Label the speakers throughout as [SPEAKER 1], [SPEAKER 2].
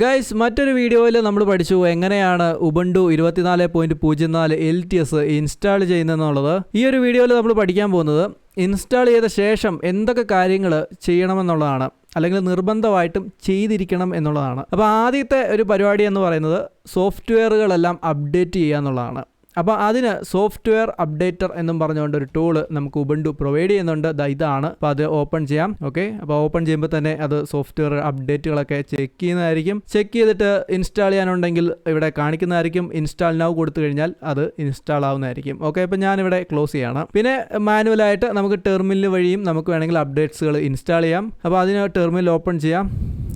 [SPEAKER 1] Guys മറ്റൊരു വീഡിയോയിൽ നമ്മൾ പഠിച്ചു എങ്ങനെയാണ് ഉബണ്ടു ഇരുപത്തിനാല് പോയിന്റ് പൂജ്യം നാല് എൽ ടി എസ് ഇൻസ്റ്റാൾ ചെയ്യുന്നതെന്നുള്ളത്. ഈ ഒരു വീഡിയോയിൽ നമ്മൾ പഠിക്കാൻ പോകുന്നത് ഇൻസ്റ്റാൾ ചെയ്ത ശേഷം എന്തൊക്കെ കാര്യങ്ങൾ ചെയ്യണമെന്നുള്ളതാണ്. അല്ലെങ്കിൽ നിർബന്ധമായിട്ടും ചെയ്തിരിക്കണം എന്നുള്ളതാണ്. അപ്പോൾ ആദ്യത്തെ ഒരു പരിപാടി എന്ന് പറയുന്നത് സോഫ്റ്റ്വെയറുകളെല്ലാം അപ്ഡേറ്റ് ചെയ്യുക എന്നുള്ളതാണ്. അപ്പോൾ അതിന് സോഫ്റ്റ്വെയർ അപ്ഡേറ്റർ എന്നും പറഞ്ഞുകൊണ്ട് ഒരു ടൂൾ നമുക്ക് ഉബണ്ടു പ്രൊവൈഡ് ചെയ്യുന്നുണ്ട്. ഇതാണ്. അപ്പോൾ അത് ഓപ്പൺ ചെയ്യാം. ഓക്കെ അപ്പോൾ ഓപ്പൺ ചെയ്യുമ്പോൾ തന്നെ അത് സോഫ്റ്റ്വെയർ അപ്ഡേറ്റുകളൊക്കെ ചെക്ക് ചെയ്യുന്നതായിരിക്കും. ചെക്ക് ചെയ്തിട്ട് ഇൻസ്റ്റാൾ ചെയ്യാനുണ്ടെങ്കിൽ ഇവിടെ കാണിക്കുന്നതായിരിക്കും. ഇൻസ്റ്റാൾ നൗ കൊടുത്തു കഴിഞ്ഞാൽ അത് ഇൻസ്റ്റാൾ ആവുന്നതായിരിക്കും. ഓക്കെ അപ്പോൾ ഞാനിവിടെ ക്ലോസ് ചെയ്യണം. പിന്നെ മാനുവലായിട്ട് നമുക്ക് ടെർമിനൽ വഴിയും നമുക്ക് വേണമെങ്കിൽ അപ്ഡേറ്റ്സുകൾ ഇൻസ്റ്റാൾ ചെയ്യാം. അപ്പോൾ അതിന് ടെർമിനൽ ഓപ്പൺ ചെയ്യാം.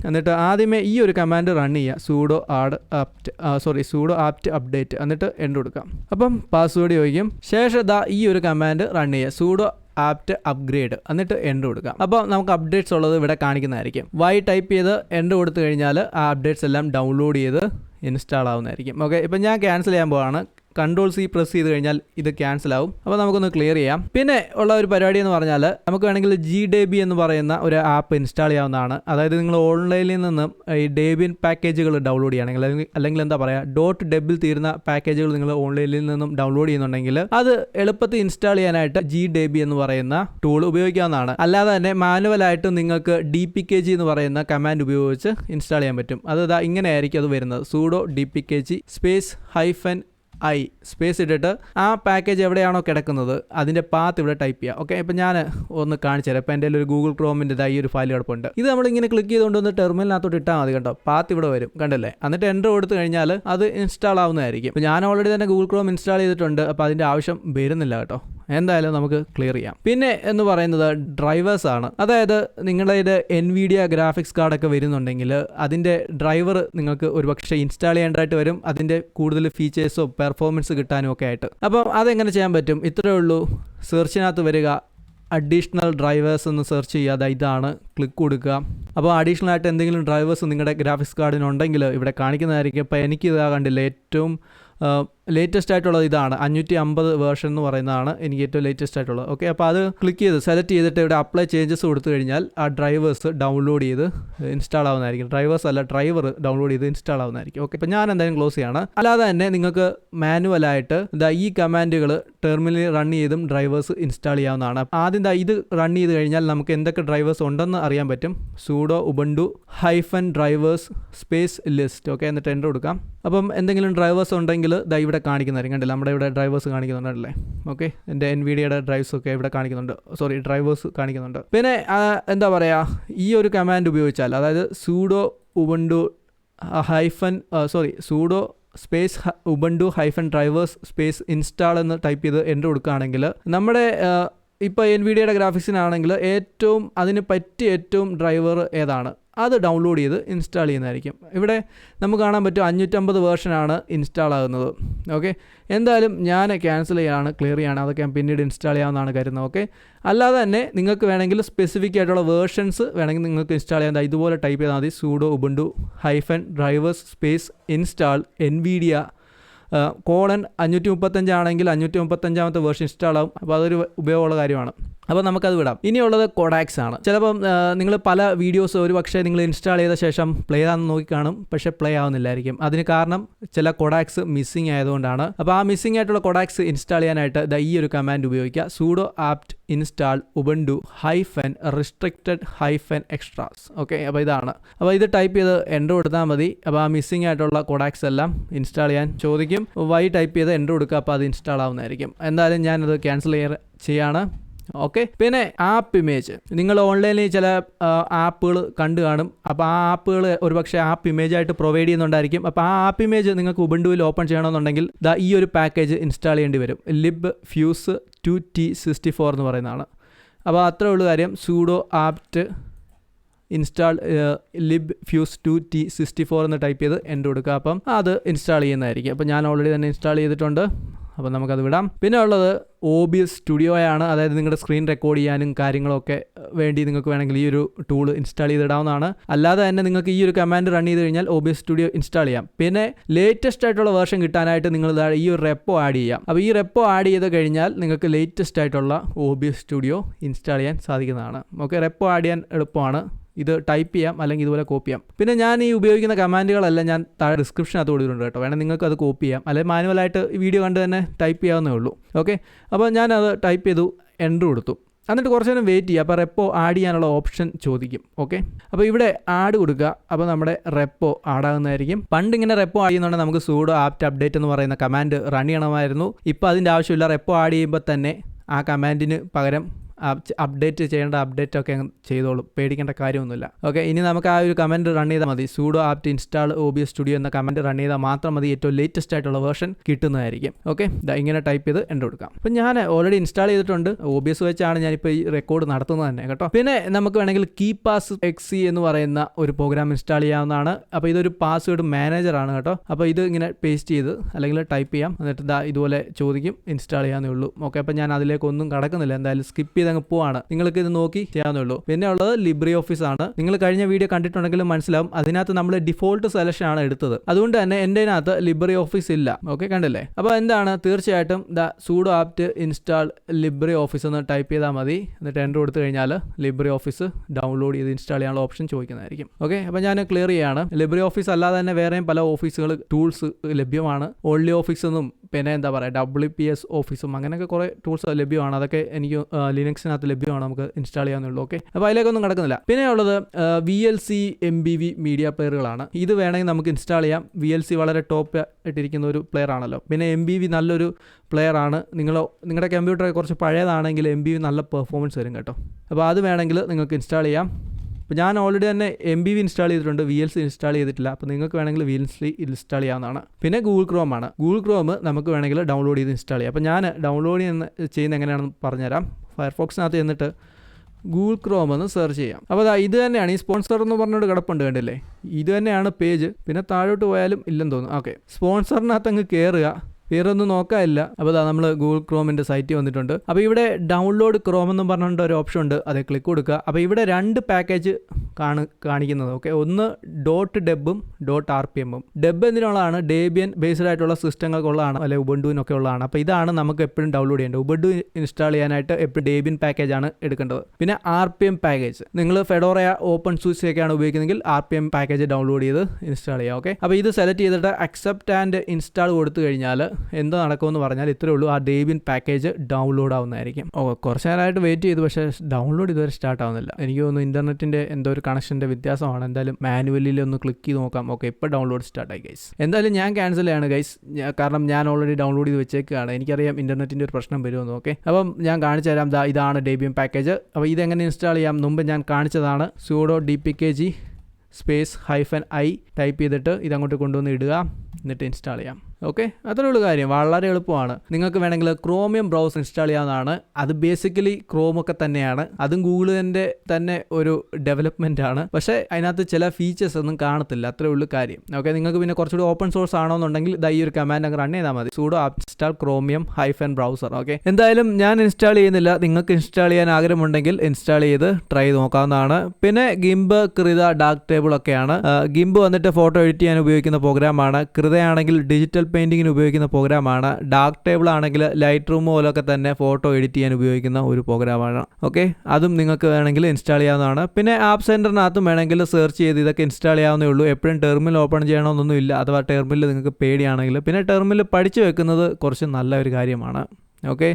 [SPEAKER 1] എന്നിട്ട് ആദ്യമേ ഈ ഒരു കമാൻഡ് റൺ ചെയ്യുക. Sudo add apt sorry sudo apt update എന്നിട്ട് എൻഡ് കൊടുക്കാം അപ്പം പാസ്വേഡ് ചോദിക്കും. ശേഷം ദാ ഈ ഒരു കമാൻഡ് റൺ ചെയ്യുക. സൂഡോ ആപ്റ്റ് അപ്ഗ്രേഡ് എന്നിട്ട് എൻഡ് കൊടുക്കാം അപ്പോൾ നമുക്ക് അപ്ഡേറ്റ്സ് ഉള്ളത് ഇവിടെ കാണിക്കുന്നതായിരിക്കും. വൈ ടൈപ്പ് ചെയ്ത് എൻഡ് കൊടുത്തു കഴിഞ്ഞാൽ ആ അപ്ഡേറ്റ്സ് എല്ലാം ഡൗൺലോഡ് ചെയ്ത് ഇൻസ്റ്റാൾ ആവുന്നതായിരിക്കും. ഓക്കെ ഇപ്പം ഞാൻ ക്യാൻസൽ ചെയ്യാൻ പോവാണ്. കൺട്രോൾ സി പ്രസ് ചെയ്ത് കഴിഞ്ഞാൽ ഇത് ക്യാൻസൽ ആവും. അപ്പോൾ നമുക്കൊന്ന് ക്ലിയർ ചെയ്യാം. പിന്നെ ഉള്ള ഒരു പരിപാടി എന്ന് പറഞ്ഞാൽ നമുക്ക് വേണമെങ്കിൽ ജി ഡേബി എന്ന് പറയുന്ന ഒരു ആപ്പ് ഇൻസ്റ്റാൾ ചെയ്യാവുന്നതാണ്. അതായത് നിങ്ങൾ ഓൺലൈനിൽ നിന്നും ഈ ഡേബിൻ പാക്കേജുകൾ ഡൗൺലോഡ് ചെയ്യുകയാണെങ്കിൽ അല്ലെങ്കിൽ- എന്താ പറയുക ഡോട്ട് ഡെബിൽ തീരുന്ന പാക്കേജുകൾ നിങ്ങൾ ഓൺലൈനിൽ നിന്നും ഡൗൺലോഡ് ചെയ്യുന്നുണ്ടെങ്കിൽ അത് എളുപ്പത്തിൽ ഇൻസ്റ്റാൾ ചെയ്യാനായിട്ട് ജി ഡേബി എന്ന് പറയുന്ന ടൂൾ ഉപയോഗിക്കാവുന്നതാണ്. അല്ലാതെ തന്നെ മാനുവലായിട്ട് നിങ്ങൾക്ക് ഡി പി കെ ജി എന്ന് പറയുന്ന കമാൻഡ് ഉപയോഗിച്ച് ഇൻസ്റ്റാൾ ചെയ്യാൻ പറ്റും. അത് ഇങ്ങനെ ആയിരിക്കും അത് വരുന്നത്. Sudo D P K G space hyphen I space ഇട്ടിട്ട് ആ പാക്കേജ് എവിടെയാണോ കിടക്കുന്നത് അതിന്റെ പാത്ത് ഇവിടെ ടൈപ്പ് ചെയ്യുക ഓക്കെ ഇപ്പം ഞാൻ ഒന്ന് കാണിച്ചു തരാം. ഇപ്പം എന്റെ ഒരു ഗൂഗിൾ ക്രോമിന്റെ ഈ ഒരു ഫയൽ കിടപ്പുണ്ട്. ഇത് നമ്മളിങ്ങനെ ക്ലിക്ക് ചെയ്തുകൊണ്ട് ഒന്ന് ടെർമിനലിനകത്തോട്ട് ഇട്ടാൽ മതി കേട്ടോ പാത്ത് ഇവിടെ വരും. കണ്ടല്ലേ? എന്നിട്ട് എന്റർ കൊടുത്തു കഴിഞ്ഞാൽ അത് ഇൻസ്റ്റാൾ ആവുന്നതായിരിക്കും. ഞാൻ ഓൾറെഡി തന്നെ ഗൂഗിൾ ക്രോം ഇൻസ്റ്റാൾ ചെയ്തിട്ടുണ്ട്. അപ്പോൾ അതിന്റെ ആവശ്യം വരുന്നില്ല കേട്ടോ. എന്തായാലും നമുക്ക് ക്ലിയർ ചെയ്യാം. പിന്നെ എന്ന് പറയുന്നത് ഡ്രൈവേഴ്സ് ആണ്. അതായത് നിങ്ങളുടെ എൻവിഡിയ ഗ്രാഫിക്സ് കാർഡൊക്കെ വരുന്നുണ്ടെങ്കിൽ അതിന്റെ ഡ്രൈവർ നിങ്ങൾക്ക് ഒരുപക്ഷെ ഇൻസ്റ്റാൾ ചെയ്യേണ്ടതായിട്ട് വരും. അതിന്റെ കൂടുതൽ ഫീച്ചേഴ്സോ പെർഫോമൻസ് കിട്ടാനും ഒക്കെ ആയിട്ട്. അപ്പം അതെങ്ങനെ ചെയ്യാൻ പറ്റും? ഇത്രയേ ഉള്ളൂ. സെർച്ചിനകത്ത് വരിക. അഡീഷണൽ ഡ്രൈവേഴ്സ് എന്ന് സെർച്ച് ചെയ്യുക. ഇതാണ്. ക്ലിക്ക് കൊടുക്കുക. അപ്പോൾ അഡീഷണൽ ആയിട്ട് എന്തെങ്കിലും ഡ്രൈവേഴ്സ് നിങ്ങളുടെ ഗ്രാഫിക്സ് കാർഡിനുണ്ടെങ്കിൽ ഇവിടെ കാണിക്കുന്നതായിരിക്കും. അപ്പോൾ എനിക്ക് ഇതാ കണ്ടില്ല ഏറ്റവും ലേറ്റസ്റ്റ് ആയിട്ടുള്ളത് ഇതാണ്. അഞ്ഞൂറ്റി അമ്പത് വേർഷൻ എന്ന് പറയുന്നതാണ് എനിക്ക് ഏറ്റവും ലേറ്റസ്റ്റ് ആയിട്ടുള്ളത്. ഓക്കെ അപ്പോൾ അത് ക്ലിക്ക് ചെയ്ത് സെലക്ട് ചെയ്തിട്ട് ഇവിടെ അപ്ലൈ ചേഞ്ചസ് കൊടുത്തു കഴിഞ്ഞാൽ ആ ഡ്രൈവേഴ്സ് ഡൗൺലോഡ് ചെയ്ത് ഇൻസ്റ്റാൾ ആവുന്നതായിരിക്കും. ഡ്രൈവേഴ്സ് അല്ല ഡ്രൈവർ ഡൗൺലോഡ് ചെയ്ത് ഇൻസ്റ്റാൾ ആവുന്നതായിരിക്കും. ഓക്കെ അപ്പോൾ ഞാൻ എന്തായാലും ക്ലോസ് ചെയ്യാണ്. അല്ലാതെ തന്നെ നിങ്ങൾക്ക് മാനുവലായിട്ട് ഇതാ ഈ കമാൻഡുകൾ ടെർമിനലിൽ റൺ ചെയ്തും ഡ്രൈവേഴ്സ് ഇൻസ്റ്റാൾ ചെയ്യാവുന്നതാണ്. ആദ്യം ദാ ഇത് റൺ ചെയ്ത് കഴിഞ്ഞാൽ നമുക്ക് എന്തൊക്കെ ഡ്രൈവേഴ്സ് ഉണ്ടെന്ന് അറിയാൻ പറ്റും. Sudo Ubuntu hyphen drivers space list okay എന്നിട്ട് എന്റർ കൊടുക്കാം. അപ്പം എന്തെങ്കിലും ഡ്രൈവേഴ്സ് ഉണ്ടെങ്കിൽ ദാ ഇവിടെ കാണിക്കുന്നതായിരിക്കും കണ്ടില്ല നമ്മുടെ ഇവിടെ ഡ്രൈവേഴ്സ് കാണിക്കുന്നുണ്ടല്ലേ ഓക്കെ എന്റെ എൻ വി ഡിയുടെ ഡ്രൈവ്സ് ഒക്കെ ഇവിടെ കാണിക്കുന്നുണ്ട്. സോറി ഡ്രൈവേഴ്സ് കാണിക്കുന്നുണ്ട്. പിന്നെ എന്താ പറയുക ഈ ഒരു കമാൻഡ് ഉപയോഗിച്ചാൽ അതായത് sudo Ubuntu hyphen sorry sudo space Ubuntu hyphen drivers space install എന്ന് ടൈപ്പ് ചെയ്ത് എന്റെ കൊടുക്കുകയാണെങ്കിൽ നമ്മുടെ ഇപ്പോൾ എൻ വി ഡിയുടെ ഗ്രാഫിക്സിനാണെങ്കിൽ ഏറ്റവും അതിന് പറ്റിയ ഏറ്റവും ഡ്രൈവർ ഏതാണ്? അത് ഡൗൺലോഡ് ചെയ്ത് ഇൻസ്റ്റാൾ ചെയ്യുന്നതായിരിക്കും. ഇവിടെ നമുക്ക് കാണാൻ പറ്റും അഞ്ഞൂറ്റമ്പത് വേർഷനാണ് ഇൻസ്റ്റാൾ ആകുന്നത്. ഓക്കെ എന്തായാലും ഞാൻ ക്യാൻസൽ ചെയ്യാണ് ക്ലിയർ ചെയ്യാണ്. അതൊക്കെ ഞാൻ പിന്നീട് ഇൻസ്റ്റാൾ ചെയ്യാമെന്നാണ് കരുതുന്നത്. ഓക്കെ അല്ലാതെ തന്നെ നിങ്ങൾക്ക് വേണമെങ്കിൽ സ്പെസിഫിക് ആയിട്ടുള്ള വേർഷൻസ് വേണമെങ്കിൽ നിങ്ങൾക്ക് ഇൻസ്റ്റാൾ ചെയ്യാൻ ഇതുപോലെ ടൈപ്പ് ചെയ്താൽ മതി. Sudo Ubuntu hyphen drivers space install Nvidia colon അഞ്ഞൂറ്റി മുപ്പത്തഞ്ചാണെങ്കിൽ അഞ്ഞൂറ്റി മുപ്പത്തഞ്ചാമത്തെ വേർഷൻ ഇൻസ്റ്റാൾ ആവും. അപ്പോൾ അതൊരു ഉപയോഗമുള്ള കാര്യമാണ്. അപ്പോൾ നമുക്കത് വിടാം. ഇനിയുള്ളത് കൊഡാക്സ് ആണ്. ചിലപ്പം നിങ്ങൾ പല വീഡിയോസ് ഒരു പക്ഷേ നിങ്ങൾ ഇൻസ്റ്റാൾ ചെയ്ത ശേഷം പ്ലേ ആണെന്ന് നോക്കി കാണും. പക്ഷേ പ്ലേ ആവുന്നില്ലായിരിക്കും. അതിന് കാരണം ചില കൊഡാക്സ് മിസ്സിംഗ് ആയതുകൊണ്ടാണ്. അപ്പോൾ ആ മിസ്സിംഗ് ആയിട്ടുള്ള കൊഡാക്സ് ഇൻസ്റ്റാൾ ചെയ്യാനായിട്ട് ദ ഈ ഒരു കമാൻഡ് ഉപയോഗിക്കുക. Sudo apt install Ubuntu hyphen restricted hyphen extras okay അപ്പോൾ ഇതാണ്. അപ്പോൾ ഇത് ടൈപ്പ് ചെയ്ത് എന്റർ കൊടുത്താൽ മതി. അപ്പോൾ ആ മിസ്സിംഗ് ആയിട്ടുള്ള കൊഡാക്സ് എല്ലാം ഇൻസ്റ്റാൾ ചെയ്യാൻ ചോദിക്കും. വൈ ടൈപ്പ് ചെയ്ത് എന്റർ കൊടുക്കുക. അപ്പോൾ അത് ഇൻസ്റ്റാൾ ആവുന്നതായിരിക്കും. എന്തായാലും ഞാനത് ക്യാൻസൽ ചെയ്യ ചെയ്യാണ്. ഓക്കെ? പിന്നെ ആപ്പ് ഇമേജ്. നിങ്ങൾ ഓൺലൈനിൽ ചില ആപ്പുകൾ കണ്ടു കാണും. അപ്പോൾ ആ ആപ്പുകൾ ഒരുപക്ഷെ ആപ്പ് ഇമേജ് ആയിട്ട് പ്രൊവൈഡ് ചെയ്യുന്നുണ്ടായിരിക്കും. അപ്പോൾ ആ ആപ്പ് ഇമേജ് നിങ്ങൾക്ക് ഉബണ്ടുവിൽ ഓപ്പൺ ചെയ്യണമെന്നുണ്ടെങ്കിൽ ദാ ഈ ഒരു പാക്കേജ് ഇൻസ്റ്റാൾ ചെയ്യേണ്ടി വരും. Lib fuse two T sixty four എന്ന് പറയുന്നതാണ് അപ്പോൾ അത്രേ ഉള്ളൂ കാര്യം. Sudo apt install lib fuse two T sixty four എന്ന് ടൈപ്പ് ചെയ്ത് എന്റെ കൊടുക്കുക. അപ്പം അത് ഇൻസ്റ്റാൾ ചെയ്യുന്നതായിരിക്കും. അപ്പോൾ ഞാൻ ഓൾറെഡി തന്നെ ഇൻസ്റ്റാൾ ചെയ്തിട്ടുണ്ട്. അപ്പോൾ നമുക്കത് വിടാം. പിന്നെ ഉള്ളത് ഒ ബി എസ് സ്റ്റുഡിയോയാണ് അതായത് നിങ്ങളുടെ സ്ക്രീൻ റെക്കോർഡ് ചെയ്യാനും കാര്യങ്ങളൊക്കെ വേണ്ടി നിങ്ങൾക്ക് വേണമെങ്കിൽ ഈ ഒരു ടൂൾ ഇൻസ്റ്റാൾ ചെയ്തിടാവുന്നതാണ്. അല്ലാതെ തന്നെ നിങ്ങൾക്ക് ഈ ഒരു കമാൻഡ് റൺ ചെയ്ത് കഴിഞ്ഞാൽ O B S studio install ചെയ്യാം. പിന്നെ ലേറ്റസ്റ്റ് ആയിട്ടുള്ള വേർഷൻ കിട്ടാനായിട്ട് നിങ്ങൾ ഈ ഒരു റെപ്പോ ആഡ് ചെയ്യാം. അപ്പോൾ ഈ റെപ്പോ ആഡ് ചെയ്ത് കഴിഞ്ഞാൽ നിങ്ങൾക്ക് ലേറ്റസ്റ്റ് ആയിട്ടുള്ള O B S studio install ചെയ്യാൻ സാധിക്കുന്നതാണ്. ഓക്കെ റെപ്പോ ആഡ് ചെയ്യാൻ എളുപ്പമാണ്. ഇത് ടൈപ്പ് ചെയ്യാം അല്ലെങ്കിൽ ഇതുപോലെ കോപ്പി ചെയ്യാം. പിന്നെ ഞാൻ ഈ ഉപയോഗിക്കുന്ന കമാൻഡുകളെല്ലാം ഞാൻ താഴെ ഡിസ്ക്രിപ്ഷൻ അത് കൊടുത്തിട്ടുണ്ട് കേട്ടോ. വേണമെങ്കിൽ നിങ്ങൾക്ക് അത് കോപ്പി ചെയ്യാം അല്ലെങ്കിൽ മാനുവലായിട്ട് വീഡിയോ കണ്ട് തന്നെ ടൈപ്പ് ചെയ്യാവുന്നേ ഉള്ളൂ. ഓക്കെ അപ്പോൾ ഞാനത് ടൈപ്പ് ചെയ്തു എന്റർ കൊടുത്തു. എന്നിട്ട് കുറച്ച് നേരം വെയിറ്റ് ചെയ്യുക. അപ്പോൾ റെപ്പോ ആഡ് ചെയ്യാനുള്ള ഓപ്ഷൻ ചോദിക്കും. ഓക്കെ അപ്പോൾ ഇവിടെ ആഡ് കൊടുക്കുക. അപ്പോൾ നമ്മുടെ റെപ്പോ ആഡാകുന്നതായിരിക്കും പണ്ട് ഇങ്ങനെ റെപ്പോ ആഡ് ചെയ്യുന്നുണ്ടെങ്കിൽ നമുക്ക് സൂഡോ ആപ്റ്റ് അപ്ഡേറ്റ് എന്ന് പറയുന്ന കമാൻഡ് റൺ ചെയ്യണമായിരുന്നു. ഇപ്പോൾ അതിന്റെ ആവശ്യമില്ല. റെപ്പോ ആഡ് ചെയ്യുമ്പോൾ തന്നെ ആ കമാൻഡിന് പകരം അപ്ഡേറ്റ് ചെയ്യേണ്ട അപ്ഡേറ്റ് ഒക്കെ ചെയ്തോളും. പേടിക്കേണ്ട കാര്യമൊന്നുമില്ല. ഓക്കെ ഇനി നമുക്ക് ആ ഒരു കമന്റ് റൺ ചെയ്താൽ മതി. Sudo apt install O B S studio എന്ന കമന്റ് റൺ ചെയ്താൽ മാത്രം മതി. ഏറ്റവും ലേറ്റസ്റ്റ് ആയിട്ടുള്ള വേർഷൻ കിട്ടുന്നതായിരിക്കും. ഓക്കെ ഇങ്ങനെ ടൈപ്പ് ചെയ്ത് എന്റെ കൊടുക്കാം. അപ്പം ഞാൻ ഓൾറെഡി ഇൻസ്റ്റാൾ ചെയ്തിട്ടുണ്ട്. ഒ ബി എസ് വെച്ചാണ് ഞാനിപ്പോൾ ഈ റെക്കോർഡ് നടത്തുന്നത് തന്നെ കേട്ടോ. പിന്നെ നമുക്ക് വേണമെങ്കിൽ കീ പാസ് എക്സി എന്ന് പറയുന്ന ഒരു പ്രോഗ്രാം ഇൻസ്റ്റാൾ ചെയ്യാവുന്നതാണ്. അപ്പോൾ ഇതൊരു പാസ്വേഡ് മാനേജറാണ് കേട്ടോ. അപ്പോൾ ഇത് ഇങ്ങനെ പേസ്റ്റ് ചെയ്ത് അല്ലെങ്കിൽ ടൈപ്പ് ചെയ്യാം. എന്നിട്ട് ഇതുപോലെ ചോദിക്കും. ഇൻസ്റ്റാൾ ചെയ്യാവുന്നേ ഉള്ളൂ. ഓക്കെ അപ്പോൾ ഞാൻ അതിലേക്കൊന്നും കടക്കുന്നില്ല. എന്തായാലും സ്കിപ്പ് ചെയ്ത് അങ്ങ് പോവാണ്. നിങ്ങൾക്ക് ഇത് നോക്കി ചെയ്യാവുന്നേ ഉള്ളൂ. പിന്നെ ഉള്ളത് ലിബ്രി ഓഫീസ് ആണ്. നിങ്ങൾ കഴിഞ്ഞ വീഡിയോ കണ്ടിട്ടുണ്ടെങ്കിലും മനസ്സിലാവും അതിനകത്ത് നമ്മൾ ഡിഫോൾട്ട് സെലക്ഷൻ ആണ് എടുത്തത്. അതുകൊണ്ട് തന്നെ എന്റെ അതിനകത്ത് ലിബ്രി ഓഫീസ് ഇല്ല. ഓക്കെ കണ്ടല്ലേ? അപ്പോൾ എന്താണ്? തീർച്ചയായിട്ടും the sudo apt install LibreOffice എന്ന് ടൈപ്പ് ചെയ്താൽ മതി. എന്നിട്ട് എന്റർ കൊടുത്തു കഴിഞ്ഞാൽ ലിബ്രി ഓഫീസ് ഡൗൺലോഡ് ചെയ്ത് ഇൻസ്റ്റാൾ ചെയ്യാനുള്ള ഓപ്ഷൻ ചോദിക്കുന്നതായിരിക്കും. ഓക്കെ അപ്പോൾ ഞാൻ ക്ലിയർ ചെയ്യാണ്. ലിബ്രി ഓഫീസ് അല്ലാതെ തന്നെ വേറെയും പല ഓഫീസുകൾ ടൂൾസ് ലഭ്യമാണ്. ഓൺലി ഓഫീസ് എന്നും പിന്നെ എന്താ പറയുക ഡബ്ല്യു പി എസ് ഓഫീസും അങ്ങനെയൊക്കെ കുറേ ടൂൾസ് ലഭ്യമാണ്. അതൊക്കെ എനിക്ക് ലിനക്സിനകത്ത് ലഭ്യമാണ് നമുക്ക് ഇൻസ്റ്റാൾ ചെയ്യാവുന്നുള്ളൂ ഓക്കെ അപ്പോൾ അതിലേക്കൊന്നും നടക്കുന്നില്ല പിന്നെ ഉള്ളത് V L C M B V media പ്ലെയറുകളാണ് ഇത് വേണമെങ്കിൽ നമുക്ക് ഇൻസ്റ്റാൾ ചെയ്യാം. വി എൽ സി വളരെ ടോപ്പ് ഇട്ടിരിക്കുന്ന ഒരു പ്ലെയർ ആണല്ലോ. പിന്നെ എം ബി വി നല്ലൊരു പ്ലെയർ ആണ്. നിങ്ങൾ നിങ്ങളുടെ കമ്പ്യൂട്ടർ കുറച്ച് പഴയതാണെങ്കിൽ എം ബി വി നല്ല പെർഫോമൻസ് വരും കേട്ടോ. അപ്പോൾ അത് വേണമെങ്കിൽ നിങ്ങൾക്ക് ഇൻസ്റ്റാൾ ചെയ്യാം. അപ്പോൾ ഞാൻ ഓൾറെഡി തന്നെ എം ബി വി ഇൻസ്റ്റാൾ ചെയ്തിട്ടുണ്ട് വി എൽ സി ഇൻസ്റ്റാൾ ചെയ്തിട്ടില്ല. അപ്പോൾ നിങ്ങൾക്ക് വേണമെങ്കിൽ വി എൽ സി ഇൻസ്റ്റാൾ ചെയ്യാവുന്നതാണ്. പിന്നെ ഗൂഗിൾ ക്രോം ആണ്. ഗൂഗിൾ ക്രോം നമുക്ക് വേണമെങ്കിൽ ഡൗൺലോഡ് ചെയ്ത് ഇൻസ്റ്റാൾ ചെയ്യാം. അപ്പോൾ ഞാൻ ഡൗൺലോഡ് ചെയ്യുന്ന ചെയ്യുന്ന എങ്ങനെയാണെന്ന് പറഞ്ഞുതരാം. ഫയർഫോക്സിനകത്ത് ചെന്നിട്ട് ഗൂഗിൾ ക്രോം എന്ന് സെർച്ച് ചെയ്യാം. അപ്പോൾ ഇത് തന്നെയാണ്. ഈ സ്പോൺസർ എന്ന് പറഞ്ഞുകൊണ്ട് കിടപ്പുണ്ട് കണ്ടില്ലേ? ഇത് തന്നെയാണ് പേജ് പിന്നെ താഴോട്ട് പോയാലും ഇല്ലെന്ന് തോന്നുന്നു. ഓക്കെ സ്പോൺസറിനകത്ത് അങ്ങ് കയറുക വേറെ ഒന്നും നോക്കാനില്ല. അപ്പോൾ അതാ നമ്മൾ ഗൂഗിൾ ക്രോമിന്റെ സൈറ്റ് വന്നിട്ടുണ്ട്. അപ്പോൾ ഇവിടെ ഡൗൺലോഡ് ക്രോം എന്ന് പറഞ്ഞിട്ട് ഒരു ഓപ്ഷൻ ഉണ്ട്. അത് ക്ലിക്ക് കൊടുക്കുക. അപ്പോൾ ഇവിടെ രണ്ട് പാക്കേജ് കാണു കാണിക്കുന്നത്. ഓക്കെ ഒന്ന് ഡോട്ട് ഡെബും ഡോട്ട് ആർ പി എമ്മും ഡെബ് എന്തിനുള്ളതാണ്? ഡേബിയൻ ബേസ്ഡ് ആയിട്ടുള്ള സിസ്റ്റങ്ങൾക്കുള്ളതാണ് അല്ലെങ്കിൽ ഉബണ്ടുവിനൊക്കെ ഉള്ളതാണ്. അപ്പോൾ ഇതാണ് നമുക്ക് എപ്പോഴും ഡൗൺലോഡ് ചെയ്യേണ്ടത്. ഉബണ്ടു ഇൻസ്റ്റാൾ ചെയ്യാനായിട്ട് എപ്പോഴും ഡേബിയൻ പാക്കേജ് ആണ് എടുക്കേണ്ടത്. പിന്നെ ആർ പി എം പാക്കേജ് നിങ്ങൾ ഫെഡോറയ ഓപ്പൺ സൂസ് ഒക്കെയാണ് ഉപയോഗിക്കുന്നതെങ്കിൽ R P M package download ചെയ്ത് ഇൻസ്റ്റാൾ ചെയ്യുക ഓക്കെ അപ്പോൾ ഇത് സെലക്ട് ചെയ്തിട്ട് അക്സെപ്റ്റ് ആൻഡ് ഇൻസ്റ്റാൾ കൊടുത്തു കഴിഞ്ഞാൽ എന്ത് നടക്കുമെന്ന് പറഞ്ഞാൽ ഇത്രയേ ഉള്ളൂ ആ ഡേബിയൻ പാക്കേജ് ഡൗൺലോഡ് ആവുന്നതായിരിക്കും. ഓ കുറച്ച് നേരമായിട്ട് വെയിറ്റ് ചെയ്തു പക്ഷേ ഡൗൺലോഡ് ഇതുവരെ സ്റ്റാർട്ട് ആവുന്നില്ല. എനിക്ക് തോന്നുന്നു ഇന്റർനെറ്റിന്റെ എന്തോ ഒരു കണക്ഷന്റെ വ്യത്യാസമാണ്. എന്തായാലും മാനുവലിൽ ഒന്ന് ക്ലിക്ക് ചെയ്ത് നോക്കാം. ഓക്കെ ഇപ്പോൾ ഡൗൺലോഡ് സ്റ്റാർട്ടായി ഗൈസ് എന്തായാലും ഞാൻ ക്യാൻസൽ ചെയ്യാണ് ഗൈസ് കാരണം ഞാൻ ഓൾറെഡി ഡൗൺലോഡ് ചെയ്ത് വെച്ചേക്കാണ്. എനിക്കറിയാം ഇന്റർനെറ്റിന്റെ ഒരു പ്രശ്നം വരുമെന്ന് ഓക്കെ അപ്പം ഞാൻ കാണിച്ചു തരാം. ഇതാണ് ഡേബിയൻ പാക്കേജ് അപ്പോൾ ഇതെങ്ങനെ ഇൻസ്റ്റാൾ ചെയ്യാം? മുമ്പ് ഞാൻ കാണിച്ചതാണ്. Sudo D P K G space hyphen I type ചെയ്തിട്ട് ഇതങ്ങോട്ട് കൊണ്ടുവന്ന് ഇടുക. എന്നിട്ട് ഇൻസ്റ്റാൾ ചെയ്യാം. ഓക്കെ? അത്രേ ഉള്ളൂ കാര്യം. വളരെ എളുപ്പമാണ്. നിങ്ങൾക്ക് വേണമെങ്കിൽ ക്രോമിയം ബ്രൗസർ ഇൻസ്റ്റാൾ ചെയ്യാവുന്നതാണ്. അത് ബേസിക്കലി ക്രോം ഒക്കെ തന്നെയാണ്. അതും ഗൂഗിളിന്റെ തന്നെ ഒരു ഡെവലപ്മെന്റ് ആണ്. പക്ഷേ അതിനകത്ത് ചില ഫീച്ചേഴ്സ് ഒന്നും കാണത്തില്ല. അത്രേ ഉള്ളൂ കാര്യം. ഓക്കെ? നിങ്ങൾക്ക് പിന്നെ കുറച്ചുകൂടി ഓപ്പൺ സോഴ്സ് ആണോന്നുണ്ടെങ്കിൽ ദൈ ഒരു കമാൻഡ് അങ്ങ് റൺ ചെയ്താൽ മതി. Sudo apt install chromium hyphen browser okay? എന്തായാലും ഞാൻ ഇൻസ്റ്റാൾ ചെയ്യുന്നില്ല. നിങ്ങൾക്ക് ഇൻസ്റ്റാൾ ചെയ്യാൻ ആഗ്രഹമുണ്ടെങ്കിൽ ഇൻസ്റ്റാൾ ചെയ്ത് ട്രൈ ചെയ്ത് നോക്കാവുന്നതാണ്. പിന്നെ ഗിംബ് കൃത ഡാർക്ക് ടേബിൾ ഒക്കെയാണ് ഗിംബ് വന്നിട്ട് ഫോട്ടോ എഡിറ്റ് ചെയ്യാൻ ഉപയോഗിക്കുന്ന പ്രോഗ്രാമാണ് കൃതയാണെങ്കിൽ ഡിജിറ്റൽ പെയിന്റിങ്ങിന് ഉപയോഗിക്കുന്ന പ്രോഗ്രാമാണ് ഡാർക്ക് ടേബിൾ ആണെങ്കിൽ ലൈറ്റ് റൂം പോലൊക്കെ തന്നെ ഫോട്ടോ എഡിറ്റ് ചെയ്യാൻ ഉപയോഗിക്കുന്ന ഒരു പ്രോഗ്രാമാണ് ഓക്കെ അതും നിങ്ങൾക്ക് വേണമെങ്കിൽ ഇൻസ്റ്റാൾ ചെയ്യാവുന്നതാണ്. പിന്നെ ആപ്പ് സെന്ററിനകത്തും വേണമെങ്കിൽ സെർച്ച് ചെയ്ത് ഇതൊക്കെ ഇൻസ്റ്റാൾ ചെയ്യാവുന്നേ ഉള്ളൂ. എപ്പോഴും ടെർമിൽ ഓപ്പൺ ചെയ്യണമെന്നൊന്നും ഇല്ല. അഥവാ ടെർമിൽ നിങ്ങൾക്ക് പേടിയാണെങ്കിൽ. പിന്നെ ടെർമിൽ പഠിച്ചു വെക്കുന്നത് കുറച്ച് നല്ല ഒരു കാര്യമാണ്. ഓക്കെ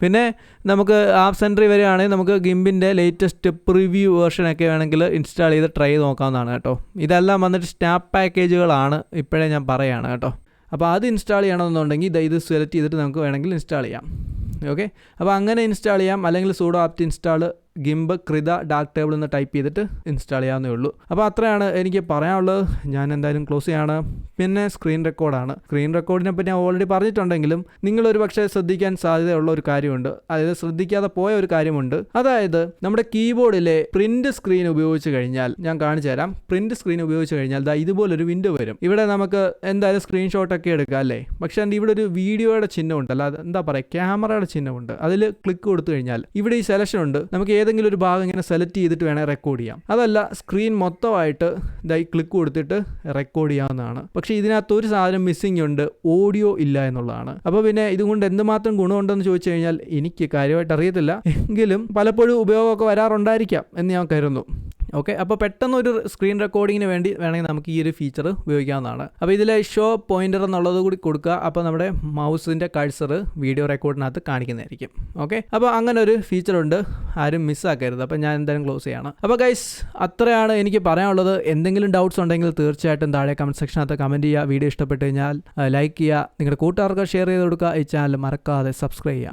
[SPEAKER 1] പിന്നെ നമുക്ക് ആപ്പ് സെന്ററിൽ വരികയാണെങ്കിൽ നമുക്ക് ഗിംബിന്റെ ലേറ്റസ്റ്റ് പ്രിവ്യൂ വേർഷനൊക്കെ വേണമെങ്കിൽ ഇൻസ്റ്റാൾ ചെയ്ത് ട്രൈ ചെയ്ത് നോക്കാവുന്നതാണ് കേട്ടോ. ഇതെല്ലാം വന്നിട്ട് സ്റ്റാപ്പ് പാക്കേജുകളാണ് ഇപ്പോഴേ ഞാൻ പറയുകയാണ് കേട്ടോ. അപ്പോൾ അത് ഇൻസ്റ്റാൾ ചെയ്യണമെന്നുണ്ടെങ്കിൽ ഇത് ഇത് സെലക്ട് ചെയ്തിട്ട് നമുക്ക് വേണമെങ്കിൽ ഇൻസ്റ്റാൾ ചെയ്യാം. ഓക്കെ അപ്പോൾ അങ്ങനെ ഇൻസ്റ്റാൾ ചെയ്യാം. അല്ലെങ്കിൽ sudo apt install GIMP Krita darktable എന്ന് ടൈപ്പ് ചെയ്തിട്ട് ഇൻസ്റ്റാൾ ചെയ്യാവുന്നേ ഉള്ളൂ. അപ്പോൾ അത്രയാണ് എനിക്ക് പറയാനുള്ളത്. ഞാൻ എന്തായാലും ക്ലോസ് ചെയ്യാണ്. പിന്നെ സ്ക്രീൻ റെക്കോർഡാണ്. സ്ക്രീൻ റെക്കോർഡിനെ പറ്റി ഞാൻ ഓൾറെഡി പറഞ്ഞിട്ടുണ്ടെങ്കിലും നിങ്ങളൊരു പക്ഷേ ശ്രദ്ധിക്കാൻ സാധ്യതയുള്ള ഒരു കാര്യമുണ്ട്. അതായത് ശ്രദ്ധിക്കാതെ പോയ ഒരു കാര്യമുണ്ട്. അതായത് നമ്മുടെ കീബോർഡിലെ പ്രിന്റ് സ്ക്രീൻ ഉപയോഗിച്ച് കഴിഞ്ഞാൽ ഞാൻ കാണിച്ചു തരാം. പ്രിന്റ് സ്ക്രീൻ ഉപയോഗിച്ച് കഴിഞ്ഞാൽ ദാ ഇതുപോലൊരു വിൻഡോ വരും. ഇവിടെ നമുക്ക് എന്തായാലും സ്ക്രീൻഷോട്ടൊക്കെ എടുക്കാം അല്ലേ? പക്ഷെ ഇവിടെ ഒരു വീഡിയോയുടെ ചിഹ്നമുണ്ട്. അല്ല എന്താ പറയുക ക്യാമറയുടെ ചിഹ്നമുണ്ട്. അതിൽ ക്ലിക്ക് കൊടുത്തു കഴിഞ്ഞാൽ ഇവിടെ ഈ സെലക്ഷൻ ഉണ്ട്. നമുക്ക് ഏതെങ്കിലും ഒരു ഭാഗം ഇങ്ങനെ സെലക്ട് ചെയ്തിട്ട് വേണേൽ റെക്കോർഡ് ചെയ്യാം. അതല്ല സ്ക്രീൻ മൊത്തമായിട്ട് ഇതായി ക്ലിക്ക് കൊടുത്തിട്ട് റെക്കോർഡ് ചെയ്യാവുന്നതാണ്. പക്ഷേ ഇതിനകത്ത് ഒരു സാധനം മിസ്സിംഗ് ഉണ്ട് ഓഡിയോ ഇല്ല എന്നുള്ളതാണ്. അപ്പോൾ പിന്നെ ഇതുകൊണ്ട് എന്തുമാത്രം ഗുണമുണ്ടെന്ന് ചോദിച്ചു കഴിഞ്ഞാൽ എനിക്ക് കാര്യമായിട്ട് അറിയത്തില്ല. എങ്കിലും പലപ്പോഴും ഉപയോഗമൊക്കെ വരാറുണ്ടായിരിക്കാം എന്ന് ഞാൻ കരുതുന്നു. ഓക്കെ അപ്പോൾ പെട്ടെന്ന് ഒരു സ്ക്രീൻ റെക്കോർഡിങ്ങിന് വേണ്ടി വേണമെങ്കിൽ നമുക്ക് ഈ ഒരു ഫീച്ചർ ഉപയോഗിക്കാവുന്നതാണ്. അപ്പോൾ ഇതിൽ ഷോ പോയിന്റർ എന്നുള്ളത് കൂടി കൊടുക്കുക. അപ്പോൾ നമ്മുടെ മൗസിന്റെ കഴ്സർ വീഡിയോ റെക്കോർഡിനകത്ത് കാണിക്കുന്നതായിരിക്കും. ഓക്കെ അപ്പോൾ അങ്ങനെ ഒരു ഫീച്ചർ ഉണ്ട്. ആരും മിസ്സാക്കരുത് അപ്പോൾ ഞാൻ എന്തായാലും ക്ലോസ് ചെയ്യണം. അപ്പോൾ ഗൈസ് അത്രയാണ് എനിക്ക് പറയാനുള്ളത്. എന്തെങ്കിലും ഡൗട്ട്സ് ഉണ്ടെങ്കിൽ തീർച്ചയായിട്ടും താഴെ കമന്റ് സെക്ഷനകത്ത് കമന്റ് ചെയ്യുക. വീഡിയോ ഇഷ്ടപ്പെട്ട് കഴിഞ്ഞാൽ ലൈക്ക് ചെയ്യുക. നിങ്ങളുടെ കൂട്ടുകാർക്ക് ഷെയർ ചെയ്ത് കൊടുക്കുക. ഈ ചാനൽ മറക്കാതെ സബ്സ്ക്രൈബ് ചെയ്യാം